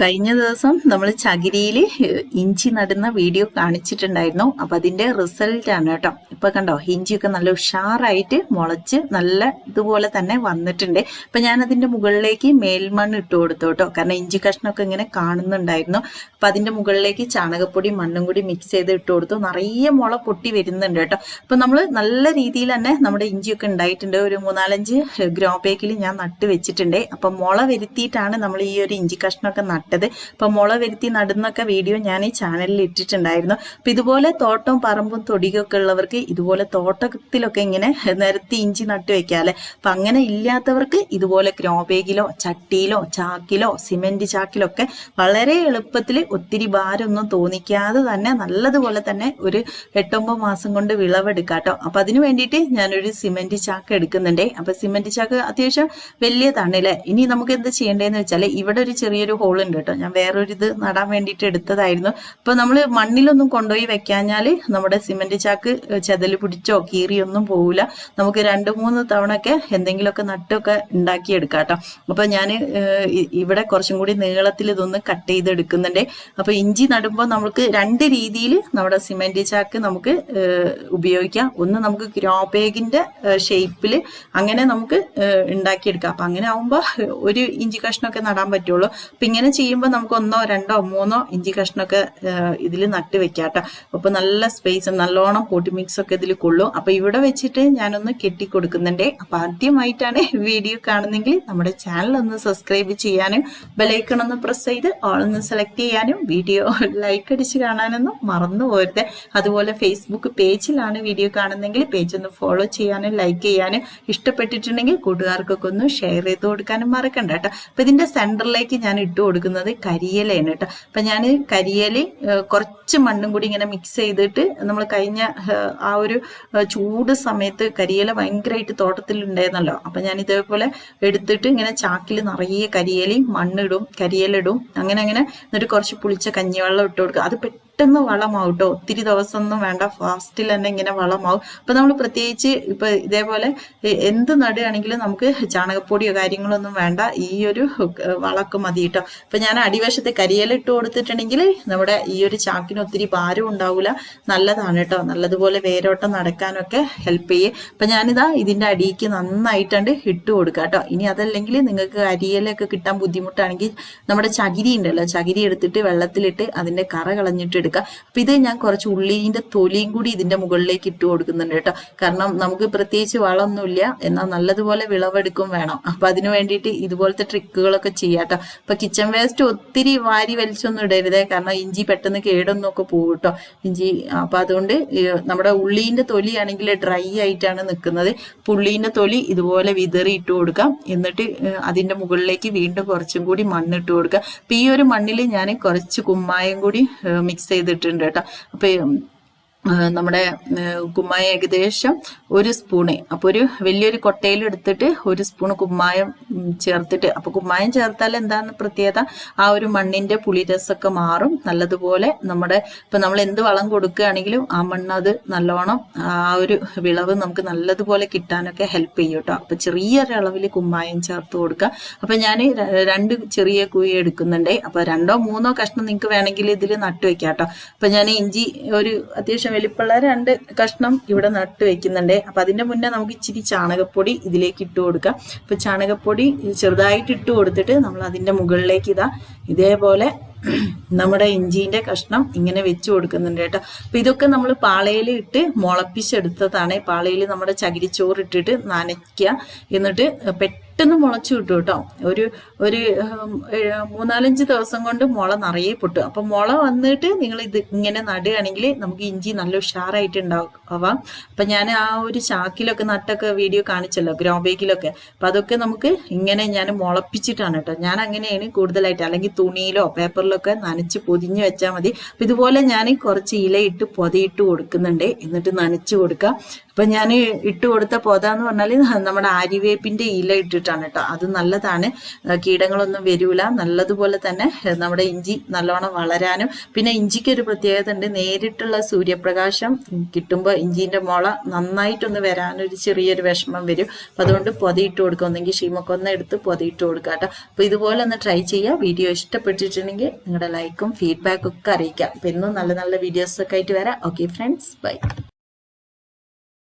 കഴിഞ്ഞ ദിവസം നമ്മൾ ചകിരിയിൽ ഇഞ്ചി നടുന്ന വീഡിയോ കാണിച്ചിട്ടുണ്ടായിരുന്നു. അപ്പൊ അതിന്റെ റിസൾട്ട് ആണ് കേട്ടോ. ഇപ്പൊ കണ്ടോ ഇഞ്ചിയൊക്കെ നല്ല ഉഷാറായിട്ട് മുളച്ച് നല്ല ഇതുപോലെ തന്നെ വന്നിട്ടുണ്ട്. അപ്പം ഞാൻ അതിന്റെ മുകളിലേക്ക് മേൽമണ്ണ് ഇട്ട് കൊടുത്തു കേട്ടോ. കാരണം ഇഞ്ചി കഷ്ണമൊക്കെ ഇങ്ങനെ കാണുന്നുണ്ടായിരുന്നു. അപ്പൊ അതിന്റെ മുകളിലേക്ക് ചാണകപ്പൊടി മണ്ണും കൂടി മിക്സ് ചെയ്ത് ഇട്ട് കൊടുത്തു. നിറയെ മുള പൊട്ടി വരുന്നുണ്ട് കേട്ടോ. അപ്പൊ നമ്മൾ നല്ല രീതിയിൽ തന്നെ നമ്മുടെ ഇഞ്ചിയൊക്കെ ഉണ്ടായിട്ടുണ്ട്. ഒരു മൂന്നാലഞ്ച് ഗ്രോ ബാഗിൽ ഞാൻ നട്ട് വെച്ചിട്ടുണ്ട്. അപ്പൊ മുള വരുത്തിയിട്ടാണ് നമ്മൾ ഈ ഒരു ഇഞ്ചി കഷ്ണമൊക്കെ നട്ടത് ഇപ്പൊ മുള വരുത്തി നടുന്നൊക്കെ വീഡിയോ ഞാൻ ഈ ചാനലിൽ ഇട്ടിട്ടുണ്ടായിരുന്നു. അപ്പൊ ഇതുപോലെ തോട്ടവും പറമ്പും തൊടികൊക്കെ ഉള്ളവർക്ക് ഇതുപോലെ തോട്ടത്തിലൊക്കെ ഇങ്ങനെ നിരത്തി ഇഞ്ചി നട്ട് വെക്കാല്ലേ അപ്പൊ അങ്ങനെ ഇല്ലാത്തവർക്ക് ഇതുപോലെ ഗ്രോ ബാഗിലോ ചട്ടിയിലോ ചാക്കിലോ സിമെന്റ് ചാക്കിലോ ഒക്കെ വളരെ എളുപ്പത്തിൽ ഒത്തിരി ഭാരമൊന്നും തോന്നിക്കാതെ തന്നെ നല്ലതുപോലെ തന്നെ ഒരു എട്ടൊമ്പത് മാസം കൊണ്ട് വിളവെടുക്കാം കേട്ടോ. അപ്പൊ അതിന് വേണ്ടിയിട്ട് ഞാനൊരു സിമെന്റ് ചാക്ക് എടുക്കുന്നുണ്ടേ. അപ്പൊ സിമെന്റ് ചാക്ക് അത്യാവശ്യം വലിയതാണ് അല്ലേ? ഇനി നമുക്ക് എന്ത് ചെയ്യേണ്ടതെന്ന് വെച്ചാൽ ഇവിടെ ഒരു ചെറിയൊരു ഹോൾ ഉണ്ട് കേട്ടോ. ഞാൻ വേറൊരു ഇത് നടാൻ വേണ്ടിയിട്ട് എടുത്തതായിരുന്നു. അപ്പൊ നമ്മൾ മണ്ണിലൊന്നും കൊണ്ടുപോയി വെക്കാഞ്ഞാൽ നമ്മുടെ സിമെന്റ് ചാക്ക് ചെതൽ പിടിച്ചോ കീറിയൊന്നും പോവില്ല നമുക്ക് രണ്ട് മൂന്ന് തവണ ഒക്കെ എന്തെങ്കിലുമൊക്കെ നട്ടൊക്കെ ഉണ്ടാക്കിയെടുക്കാം കേട്ടോ. അപ്പൊ ഞാൻ ഇവിടെ കുറച്ചും കൂടി നീളത്തിൽ ഇതൊന്ന് കട്ട് ചെയ്തെടുക്കുന്നുണ്ട്. അപ്പൊ ഇഞ്ചി നടുമ്പോൾ നമുക്ക് രണ്ട് രീതിയിൽ നമ്മുടെ സിമെന്റ് ചാക്ക് നമുക്ക് ഉപയോഗിക്കാം. ഒന്ന് നമുക്ക് ഗ്രോ ബാഗിന്റെ ഷേപ്പിൽ അങ്ങനെ നമുക്ക് ഉണ്ടാക്കിയെടുക്കാം. അപ്പൊ അങ്ങനെ ആവുമ്പോൾ ഒരു ഇഞ്ചി കഷ്ണമൊക്കെ നടാൻ പറ്റുള്ളൂ. അപ്പൊ ഇങ്ങനെ ചെയ്യുമ്പോൾ നമുക്ക് ഒന്നോ രണ്ടോ മൂന്നോ ഇഞ്ചി കഷ്ണമൊക്കെ ഇതിൽ നട്ട് വെക്കാട്ടോ. കേട്ടോ അപ്പൊ നല്ല സ്പേസ് നല്ലോണം കൂട്ടി മിക്സ് ഒക്കെ ഇതിൽ കൊള്ളും. അപ്പൊ ഇവിടെ വെച്ചിട്ട് ഞാനൊന്ന് കെട്ടി കൊടുക്കുന്നുണ്ട്. അപ്പൊ ആദ്യമായിട്ടാണ് വീഡിയോ കാണുന്നെങ്കിൽ നമ്മുടെ ചാനൽ ഒന്ന് സബ്സ്ക്രൈബ് ചെയ്യാനും ബെലൈക്കൺ ഒന്ന് പ്രസ് ചെയ്ത് ഓളൊന്ന് സെലക്ട് ചെയ്യാനും വീഡിയോ ലൈക്ക് അടിച്ച് കാണാനൊന്നും മറന്നു പോരുത്. അതുപോലെ ഫേസ്ബുക്ക് പേജിലാണ് വീഡിയോ കാണുന്നെങ്കിൽ പേജ് ഒന്ന് ഫോളോ ചെയ്യാനും ലൈക്ക് ചെയ്യാനും ഇഷ്ടപ്പെട്ടിട്ടുണ്ടെങ്കിൽ കൂട്ടുകാർക്കൊക്കെ ഒന്ന് ഷെയർ ചെയ്ത് കൊടുക്കാനും മറക്കണ്ട കേട്ടോ. അപ്പൊ ഇതിന്റെ സെന്ററിലേക്ക് ഞാൻ ഇട്ട് കൊടുക്കുന്നത് കരിയിലയാണ് കേട്ടോ. അപ്പൊ ഞാൻ കരിയില കുറച്ച് മണ്ണും കൂടി ഇങ്ങനെ മിക്സ് ചെയ്തിട്ട് നമ്മൾ കഴിഞ്ഞ ആ ഒരു ചൂട് സമയത്ത് കരിയില ഭയങ്കരമായിട്ട് തോട്ടത്തിൽ ഉണ്ടായിരുന്നല്ലോ അപ്പൊ ഞാൻ ഇതേപോലെ എടുത്തിട്ട് ഇങ്ങനെ ചാക്കിൽ നിറയെ കരിയിലയും മണ്ണിടും കരിയിലിടും അങ്ങനെ അങ്ങനെ എന്നിട്ട് കുറച്ച് പുളിച്ച കഞ്ഞിവെള്ളം ഇട്ട് കൊടുക്കുക. അത് പെട്ടെന്ന് വളമാവും കേട്ടോ ഒത്തിരി ദിവസമൊന്നും വേണ്ട. ഫാസ്റ്റിൽ തന്നെ ഇങ്ങനെ വളമാവും. അപ്പൊ നമ്മൾ പ്രത്യേകിച്ച് ഇപ്പൊ ഇതേപോലെ എന്ത് നടുകയാണെങ്കിലും നമുക്ക് ചാണകപ്പൊടിയോ കാര്യങ്ങളൊന്നും വേണ്ട. ഈ ഒരു വളക്ക് മതി കേട്ടോ അപ്പൊ ഞാൻ അടിവശത്ത് കരിയില ഇട്ട് കൊടുത്തിട്ടുണ്ടെങ്കിൽ നമ്മുടെ ഈ ഒരു ചാക്കിന് ഒത്തിരി ഭാരം ഉണ്ടാവില്ല നല്ലതാണ് കേട്ടോ നല്ലതുപോലെ വേരോട്ടം നടക്കാനൊക്കെ ഹെൽപ്പ് ചെയ്യും. അപ്പൊ ഞാനിതാ ഇതിന്റെ അടിയിക്ക് നന്നായിട്ടുണ്ട് ഇട്ട് കൊടുക്കുക കേട്ടോ ഇനി അതല്ലെങ്കിൽ നിങ്ങൾക്ക് കരിയലൊക്കെ കിട്ടാൻ ബുദ്ധിമുട്ടാണെങ്കിൽ നമ്മുടെ ചകിരി ഉണ്ടല്ലോ. ചകിരി എടുത്തിട്ട് വെള്ളത്തിലിട്ട് അതിന്റെ കറ കളഞ്ഞിട്ട് എടുക്കുക അപ്പൊ ഇത് ഞാൻ കുറച്ച് ഉള്ളിന്റെ തൊലിയും കൂടി ഇതിന്റെ മുകളിലേക്ക് ഇട്ട് കൊടുക്കുന്നുണ്ട് കേട്ടോ. കാരണം നമുക്ക് പ്രത്യേകിച്ച് വളമൊന്നുമില്ല. എന്നാൽ നല്ലതുപോലെ വിളവെടുക്കും വേണം. അപ്പൊ അതിന് വേണ്ടിയിട്ട് ഇതുപോലത്തെ ട്രിക്കുകളൊക്കെ ചെയ്യാം കേട്ടോ. അപ്പൊ കിച്ചൺ വേസ്റ്റ് ഒത്തിരി വാരി വലിച്ചൊന്നും ഇടരുതേ. കാരണം ഇഞ്ചി പെട്ടെന്ന് കേടൊന്നും ഒക്കെ പോകും കേട്ടോ. ഇഞ്ചി അപ്പൊ അതുകൊണ്ട് നമ്മുടെ ഉള്ളീന്റെ തൊലിയാണെങ്കിൽ ഡ്രൈ ആയിട്ടാണ് നിൽക്കുന്നത്. പുള്ളീന്റെ തൊലി ഇതുപോലെ വിതറി ഇട്ട് കൊടുക്കാം. എന്നിട്ട് അതിന്റെ മുകളിലേക്ക് വീണ്ടും കുറച്ചും കൂടി മണ്ണിട്ട് കൊടുക്കുക അപ്പൊ ഈ ഒരു മണ്ണിൽ ഞാൻ കുറച്ച് കുമ്മായം കൂടി മിക്സ് ചെയ്തിട്ടുണ്ട് കേട്ടോ. അപ്പൊ ഉം, ആ, നമ്മുടെ കുമ്മായ ഏകദേശം ഒരു സ്പൂണ്. അപ്പൊ ഒരു വലിയൊരു കൊട്ടയിൽ എടുത്തിട്ട് ഒരു സ്പൂൺ കുമ്മായം ചേർത്തിട്ട് അപ്പൊ കുമ്മായം ചേർത്താൽ എന്താണ് പ്രത്യേകത? ആ ഒരു മണ്ണിന്റെ പുളിരസമൊക്കെ മാറും. നല്ലതുപോലെ നമ്മുടെ ഇപ്പൊ നമ്മൾ എന്ത് വളം കൊടുക്കുകയാണെങ്കിലും ആ മണ്ണ് അത് നല്ലോണം ആ ഒരു വിളവ് നമുക്ക് നല്ലതുപോലെ കിട്ടാനൊക്കെ ഹെൽപ്പ് ചെയ്യും കേട്ടോ. അപ്പൊ ചെറിയൊരളവിൽ കുമ്മായം ചേർത്ത് കൊടുക്കുക. അപ്പൊ ഞാൻ രണ്ട് ചെറിയ കുഴി എടുക്കുന്നുണ്ടേ. അപ്പൊ രണ്ടോ മൂന്നോ കഷ്ണം നിങ്ങൾക്ക് വേണമെങ്കിൽ ഇതിൽ നട്ടു വെക്കാം കേട്ടോ. അപ്പൊ ഞാൻ ഇഞ്ചി ഒരു അത്യാവശ്യം വലിപ്പമുള്ള രണ്ട് കഷ്ണം ഇവിടെ നട്ട് വെക്കുന്നുണ്ട്. അപ്പൊ അതിന്റെ മുന്നേ നമുക്ക് ഇച്ചിരി ചാണകപ്പൊടി ഇതിലേക്ക് ഇട്ട് കൊടുക്കാം. അപ്പം ചാണകപ്പൊടി ചെറുതായിട്ട് ഇട്ട് കൊടുത്തിട്ട് നമ്മൾ അതിന്റെ മുകളിലേക്ക് ഇതാ ഇതേപോലെ നമ്മുടെ ഇഞ്ചിന്റെ കഷ്ണം ഇങ്ങനെ വെച്ച് കൊടുക്കുന്നുണ്ട് കേട്ടോ. അപ്പൊ ഇതൊക്കെ നമ്മൾ പാളയിൽ ഇട്ട് മുളപ്പിച്ചെടുത്തതാണ്. പാളയിൽ നമ്മുടെ ചകിരിച്ചോറ് ഇട്ടിട്ട് നനയ്ക്കുക. എന്നിട്ട് പെട്ടെന്ന് മുളച്ചു കിട്ടും കേട്ടോ. ഒരു ഒരു മൂന്നാലഞ്ച് ദിവസം കൊണ്ട് മുള നിറയെ പൊട്ടും. അപ്പൊ മുള വന്നിട്ട് നിങ്ങൾ ഇത് ഇങ്ങനെ നടുകയാണെങ്കിൽ നമുക്ക് ഇഞ്ചി നല്ല ഉഷാറായിട്ട് ഉണ്ടാവാം. അപ്പൊ ഞാൻ ആ ഒരു ചാക്കിലൊക്കെ നട്ടൊക്കെ വീഡിയോ കാണിച്ചല്ലോ ഗ്രോ ബേക്കിലൊക്കെ അപ്പൊ അതൊക്കെ നമുക്ക് ഇങ്ങനെ ഞാൻ മുളപ്പിച്ചിട്ടാണ് കേട്ടോ. ഞാൻ അങ്ങനെയാണ് കൂടുതലായിട്ട് അല്ലെങ്കിൽ തുണിയിലോ പേപ്പറിലൊക്കെ നനച്ച് പൊതിഞ്ഞ് വെച്ചാൽ മതി. അപ്പൊ ഇതുപോലെ ഞാൻ കുറച്ച് ഇലയിട്ട് പൊതയിട്ട് കൊടുക്കുന്നുണ്ട്. എന്നിട്ട് നനച്ചു കൊടുക്കുക അപ്പൊ ഞാൻ ഇട്ട് കൊടുത്ത പോത എന്ന് പറഞ്ഞാൽ നമ്മുടെ ആര്യവേപ്പിന്റെ ഇല ഇട്ടിട്ടാണ് കേട്ടോ. അത് നല്ലതാണ്. കീടങ്ങളൊന്നും വരൂല. നല്ലതുപോലെ തന്നെ നമ്മുടെ ഇഞ്ചി നല്ലോണം വളരാനും. പിന്നെ ഇഞ്ചിക്ക് ഒരു പ്രത്യേകത ഉണ്ട് നേരിട്ടുള്ള സൂര്യപ്രകാശം കിട്ടുമ്പോൾ ഇഞ്ചിന്റെ മുള നന്നായിട്ടൊന്ന് വരാനൊരു ചെറിയൊരു വിഷമം വരും. അപ്പൊ അതുകൊണ്ട് പൊതിയിട്ട് കൊടുക്കുക ഒന്നെങ്കിൽ ഷീമക്കൊന്ന എടുത്ത് പൊതിയിട്ട് കൊടുക്കുക കേട്ടോ. അപ്പൊ ഇതുപോലെ ഒന്ന് ട്രൈ ചെയ്യുക വീഡിയോ ഇഷ്ടപ്പെട്ടിട്ടുണ്ടെങ്കിൽ നിങ്ങളുടെ ലൈക്കും ഫീഡ്ബാക്കും ഒക്കെ അറിയിക്കാം. അപ്പൊ ഇന്നും നല്ല നല്ല വീഡിയോസ് ഒക്കെ ആയിട്ട് വരാം. Okay friends. ബൈ.